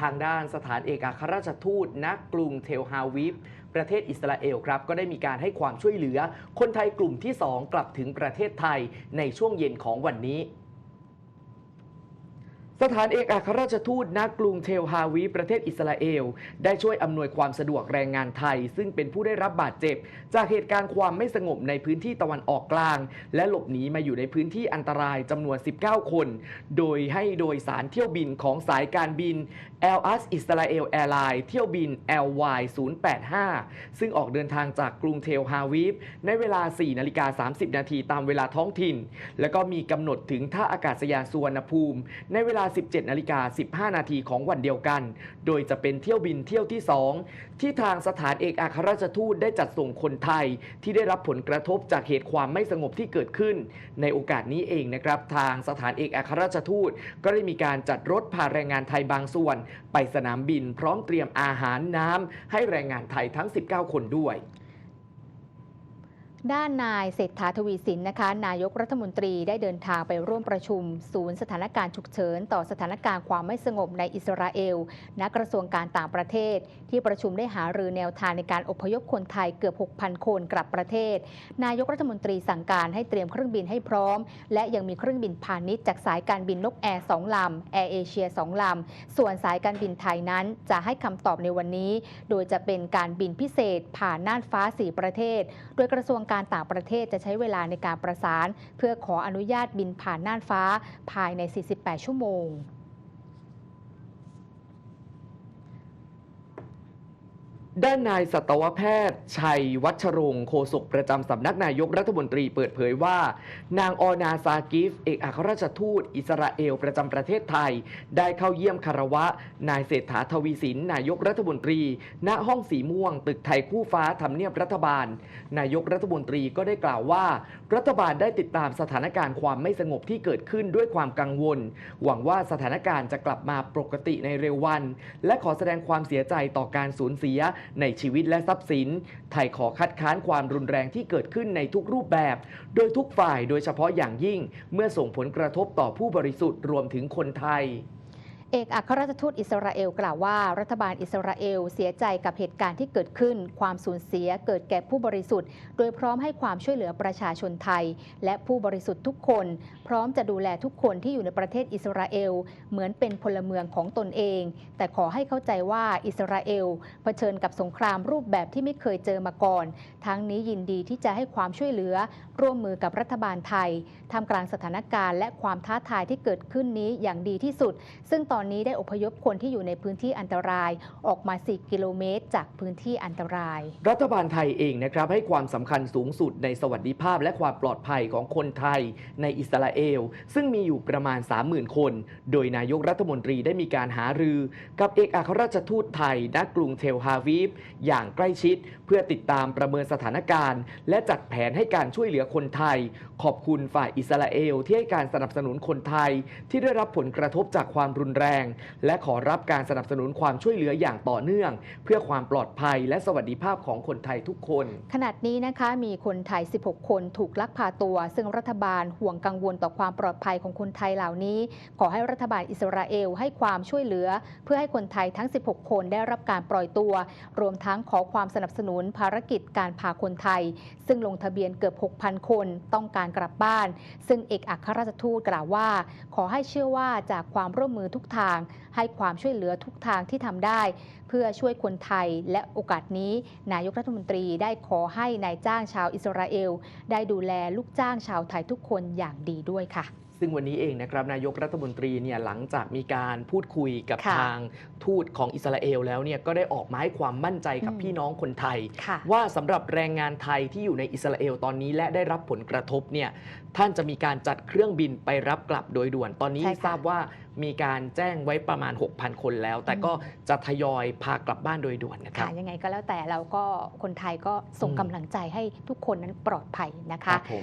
ทางด้านสถานเอกอัครราชทูตณกรุงเทลฮาวิฟประเทศอิสราเอลครับ ก็ได้มีการให้ความช่วยเหลือ คนไทยกลุ่มที่ 2 กลับถึงประเทศไทยในช่วงเย็นของวันนี้ สถานเอกอัครราชทูตณกรุงเทลฮาวีประเทศอิสราเอล ได้ช่วยอำนวยความสะดวกแรงงานไทย ซึ่งเป็นผู้ได้รับบาดเจ็บ จากเหตุการณ์ความไม่สงบในพื้นที่ตะวันออกกลาง และหลบหนีมาอยู่ในพื้นที่อันตรายจำนวน 19 คน โดยให้โดยสารเที่ยวบินของสายการบิน l อ s อิสราเอลแอร์ไลน์เที่ยวบิน LY 085 ซึ่งออกเดินทางจากกรุงเทลฮาวีฟในเวลา 4 นาฬิกา 30 นาทีตามเวลาท้องถิ่น และก็มีกำหนดถึงท่าอากาศยานสุวรรณภูมิ ในเวลา17นาฬิกา15 นาทีของวันเดียวกัน โดยจะเป็นเที่ยวบินเที่ยวที่ 2 ที่ทางสถานเอกอัครราชทูตได้จัดส่งคนไทย ที่ได้รับผลกระทบจากเหตุความไม่สงบที่เกิดขึ้น ในโอกาสนี้เองนะครับทางสถานเอกอัครราชทูต ก็ได้มีการจัดรถพาแรงงานไทยบางส่วน ไปสนามบินพร้อมเตรียมอาหารน้ำให้แรงงานไทยทั้ง 19 คนด้วย ด้านนายเศรษฐาทวีสินนะคะ นายกรัฐมนตรีได้เดินทางไปร่วมประชุม ศูนย์สถานการณ์ฉุกเฉิน ต่อสถานการณ์ความไม่สงบในอิสราเอลณกระทรวงการต่างประเทศ ที่ประชุมได้หารือแนวทางในการอพยพคนไทยเกือบ 6,000 คนกลับประเทศ นายกรัฐมนตรีสั่งการให้เตรียมเครื่องบินให้พร้อม และยังมีเครื่องบินพาณิชย์จากสายการบินนกแอร์สองลำแอร์เอเชียสองลำส่วนสายการบินไทยนั้นจะให้คำตอบในวันนี้ โดยจะเป็นการบินพิเศษผ่านน่านฟ้า 4 ประเทศ โดยกระทรวงการต่างประเทศจะใช้เวลาในการประสาน เพื่อขออนุญาตบินผ่านน่านฟ้าภายใน 48 ชั่วโมง ด้านนายสัตวแพทย์ ชัยวัชรงค์โฆษกประจำสำนักนายกรัฐมนตรีเปิดเผยว่า นางออนาซากิฟ เอกอัครราชทูต อิสราเอลประจำประเทศไทย ได้เข้าเยี่ยมคารวะ นายเศรษฐาทวีสินนายกรัฐมนตรี ณห้องสีม่วง ตึกไทยคู่ฟ้าทำเนียบรัฐบาล นายกรัฐมนตรีก็ได้กล่าวว่า รัฐบาลได้ติดตามสถานการณ์ความไม่สงบที่เกิดขึ้นด้วยความกังวล หวังว่าสถานการณ์จะกลับมาปกติในเร็ววัน และขอแสดงความเสียใจต่อการสูญเสียในชีวิตและทรัพย์สิน ไทยขอคัดค้านความรุนแรงที่เกิดขึ้นในทุกรูปแบบ โดยทุกฝ่ายโดยเฉพาะอย่างยิ่ง เมื่อส่งผลกระทบต่อผู้บริสุทธิ์รวมถึงคนไทย เอกอัครราชทูตอิสราเอลกล่าวว่ารัฐบาลอิสราเอลเสียใจกับเหตุการณ์ที่เกิดขึ้น ความสูญเสียเกิดแก่ผู้บริสุทธิ์ โดยพร้อมให้ความช่วยเหลือประชาชนไทย และผู้บริสุทธิ์ทุกคน พร้อมจะดูแลทุกคนที่อยู่ในประเทศอิสราเอลเหมือนเป็นพลเมืองของตนเอง แต่ขอให้เข้าใจว่าอิสราเอลเผชิญกับสงครามรูปแบบที่ไม่เคยเจอมาก่อน ทั้งนี้ยินดีที่จะให้ความช่วยเหลือ ร่วมมือกับรัฐบาลไทยทำกลางสถานการณ์และความท้าทายที่เกิดขึ้นนี้อย่างดีที่สุด ซึ่งตอนอนนี้ได้อพยพคนที่อยู่ในพื้นที่อันตรายออกมา4กิโลเมตร จากพื้นที่อันตราย รัฐบาลไทยเองนะครับให้ความสำคัญสูงสุดในสวัสดิภาพและความปลอดภัยของคนไทยในอิสราเอล ซึ่งมีอยู่ประมาณ 30,000 คน โดยนายกรัฐมนตรีได้มีการหารือ กับเอกอัครราชทูตไทยณกรุงเทลฮาวีฟอย่างใกล้ชิด เพื่อติดตามประเมินสถานการณ์ และจัดแผนให้การช่วยเหลือคนไทย ขอบคุณฝ่ายอิสราเอล ที่ให้การสนับสนุนคนไทย ที่ได้รับผลกระทบจากความรุนแรงและขอรับการสนับสนุนความช่วยเหลืออย่างต่อเนื่อง เพื่อความปลอดภัยและสวัสดิภาพของคนไทยทุกคน ขณะนี้นะคะมีคนไทย 16 คนถูกลักพาตัว ซึ่งรัฐบาลห่วงกังวลต่อความปลอดภัยของคนไทยเหล่านี้ ขอให้รัฐบาลอิสราเอลให้ความช่วยเหลือ เพื่อให้คนไทยทั้ง 16 คนได้รับการปล่อยตัว รวมทั้งขอความสนับสนุนภารกิจการพาคนไทย ซึ่งลงทะเบียนเกือบ 6,000 คนต้องการกลับบ้าน ซึ่งเอกอัครราชทูตกล่าวว่า ขอให้เชื่อว่าจากความร่วมมือทุกทาง ให้ความช่วยเหลือทุกทางที่ทำได้ เพื่อช่วยคนไทยและโอกาสนี้ นายกรัฐมนตรีได้ขอให้นายจ้างชาวอิสราเอล ได้ดูแลลูกจ้างชาวไทยทุกคนอย่างดีด้วยค่ะ ซึ่งวันนี้เองนะครับนายกรัฐมนตรีเนี่ยหลังจากมีการพูดคุยกับค่ะทางทูตของอิสราเอลแล้วเนี่ยก็ได้ออกมาให้ความมั่นใจกับอืมพี่น้องคนไทยค่ะว่าสำหรับแรงงานไทยที่อยู่ในอิสราเอลตอนนี้และได้รับผลกระทบเนี่ยท่านจะมีการจัดเครื่องบินไปรับกลับโดยด่วนตอนนี้ใช่ค่ะทราบว่ามีการแจ้งไว้ประมาณ 6,000 คนแล้ว แต่ก็จะทยอยพากลับบ้านโดยด่วนนะครับค่ะยังไงก็แล้วแต่เราก็คนไทยก็ส่งอืมกำลังใจให้ทุกคนนั้นปลอดภัยนะครัคะบผม